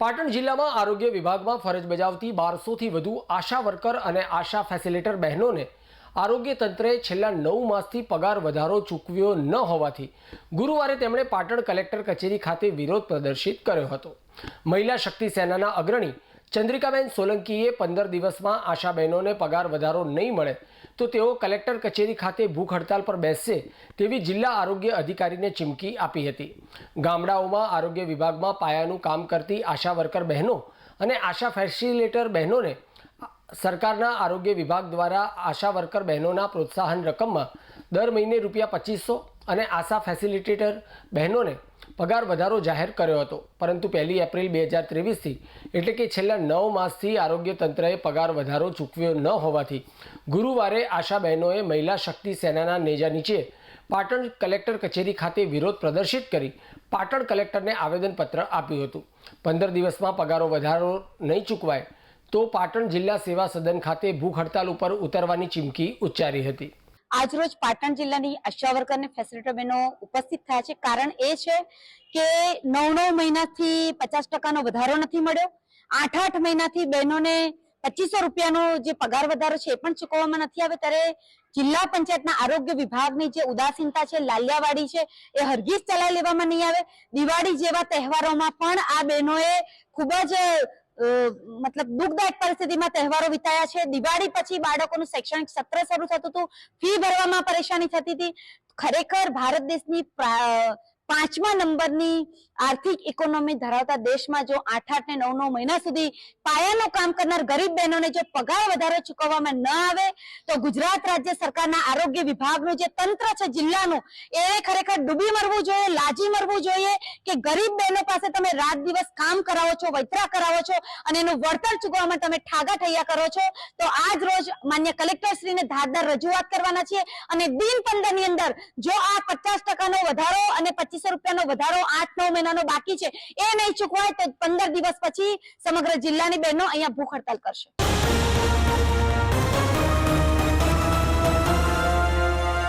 પાટણ જિલ્લામાં આરોગ્ય વિભાગમાં ફરજ બજાવતી બારસોથી વધુ આશા વર્કર અને આશા ફેસિલિટર બહેનોને આરોગ્ય તંત્રએ છેલ્લા નવ માસથી પગાર વધારો ચૂકવ્યો ન હોવાથી ગુરુવારે તેમણે પાટણ કલેક્ટર કચેરી ખાતે વિરોધ પ્રદર્શિત કર્યો હતો. મહિલા શક્તિ સેનાના અગ્રણી ચંદ્રિકાબેન સોલંકીએ પંદર દિવસમાં આશા બહેનોને પગાર વધારો નહીં મળે તો તેઓ કલેક્ટર કચેરી ખાતે ભૂખ હડતાલ પર બેસશે તેવી જિલ્લા આરોગ્ય અધિકારીને ચીમકી આપી હતી. ગામડાઓમાં આરોગ્ય વિભાગમાં પાયાનું કામ કરતી આશા વર્કર બહેનો અને આશા ફેસિલેટર બહેનોને સરકારના આરોગ્ય વિભાગ દ્વારા આશા વર્કર બહેનોના પ્રોત્સાહન રકમમાં દર મહિને રૂપિયા પચીસો અને આશા ફેસિલિટેટર બહેનોને પગાર વધારો જાહેર કર્યો હતો. પરંતુ પહેલી એપ્રિલ બે હજાર ત્રેવીસથી, એટલે કે છેલ્લા નવ માસથી આરોગ્ય તંત્રએ પગાર વધારો ચૂકવ્યો ન હોવાથી, ગુરુવારે આશા બહેનોએ મહિલા શક્તિ સેનાના નેજા નીચે પાટણ કલેક્ટર કચેરી ખાતે વિરોધ પ્રદર્શિત કરી પાટણ કલેક્ટરને આવેદનપત્ર આપ્યું હતું. પંદર દિવસમાં પગારો વધારો નહીં ચૂકવાય તો પાટણ જિલ્લા સેવા સદન ખાતે ભૂખ હડતાલ ઉપર ઉતરવાની ચીમકી ઉચ્ચારી હતી. આજરોજ પાટણ જિલ્લાની આશા વર્કર અને ફેસિલિટર બહેનો ઉપસ્થિત થયા છે. કારણ એ છે કે નવ નવ મહિનાથી પચાસ ટકાનો વધારો નથી મળ્યો. આઠ આઠ મહિનાથી બહેનોને પચીસો રૂપિયાનો જે પગાર વધારો છે એ પણ ચૂકવવામાં નથી આવે ત્યારે જિલ્લા પંચાયતના આરોગ્ય વિભાગની જે ઉદાસીનતા છે, લાલિયાવાડી છે, એ હરગીજ ચલાવી લેવામાં નહીં આવે. દિવાળી જેવા તહેવારોમાં પણ આ બહેનોએ ખૂબ જ મતલબ દુઃખદાયક પરિસ્થિતિમાં તહેવારો વિતાયા છે. દિવાળી પછી બાળકોનું શૈક્ષણિક સત્ર શરૂ થતું હતું. ફી ભરવામાં પરેશાની થતી હતી. ખરેખર ભારત દેશની પાંચમા નંબરની આર્થિક ઇકોનોમી ધરાવતા દેશમાં જો આઠ આઠ ને નવ નવ મહિના સુધી પાયાનું કામ કરનાર ગરીબ બહેનોને જો પગાર વધારો ચૂકવવામાં ન આવે, તો ગુજરાત રાજ્ય સરકારના આરોગ્ય વિભાગનું જે તંત્ર છે જિલ્લાનું, એ ખરેખર ડૂબી મરવું જોઈએ, લાજી મરવું જોઈએ કે ગરીબ બહેનો પાસે તમે રાત દિવસ કામ કરાવો છો, વૈતરા કરાવો છો અને એનું વળતર ચૂકવવામાં તમે ઠાગા ઠૈયા કરો છો, તો આજ રોજ માન્ય કલેક્ટર શ્રીને ધારદાર રજૂઆત કરવાના છીએ અને દિન પંદરની અંદર જો આ પચાસ ટકાનો વધારો અને પચીસો રૂપિયાનો વધારો આઠ નવ મહિનાનો બાકી છે, એ નહીં ચૂકવાય તો પંદર દિવસ પછી સમગ્ર જિલ્લાની બહેનો અહીંયા ભૂખ હડતાલ કરશે.